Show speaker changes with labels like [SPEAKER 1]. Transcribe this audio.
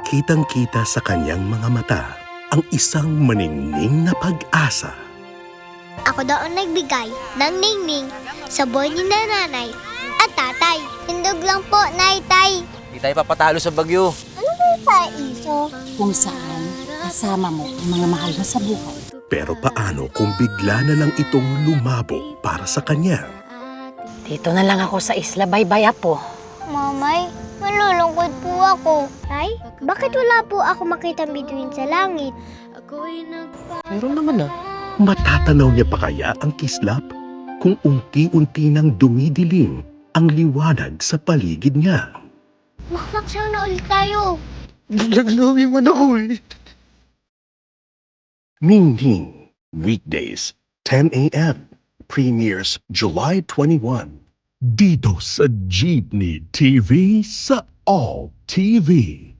[SPEAKER 1] Kitang-kita sa kanyang mga mata ang isang maningning na pag-asa.
[SPEAKER 2] Ako daw ang nagbigay ng ningning sa boy ni nanay at tatay. Hindog lang po, nay, tay.
[SPEAKER 3] Hindi tayo papatalo sa bagyo.
[SPEAKER 2] Ano ba yung sa iso?
[SPEAKER 4] kung saan kasama mo ang mga mahal mo sa buhay.
[SPEAKER 1] Pero paano kung bigla na lang itong lumabo para sa kanya?
[SPEAKER 4] Dito na lang ako sa isla, bye-bye po.
[SPEAKER 2] Mamay, malulungkot ako. Tay, bakit wala po ako makita bituin sa langit?
[SPEAKER 3] Meron naman ah.
[SPEAKER 1] Matatanaw niya pa kaya ang kislap kung unti-unti nang dumidilim ang liwanag sa paligid niya?
[SPEAKER 2] Maklaksyon na ulit tayo.
[SPEAKER 3] Nagluwi man ako eh.
[SPEAKER 1] Ningning, weekdays, 10 a.m. Premieres July 21. Dito sa Jeepney TV sa All TV.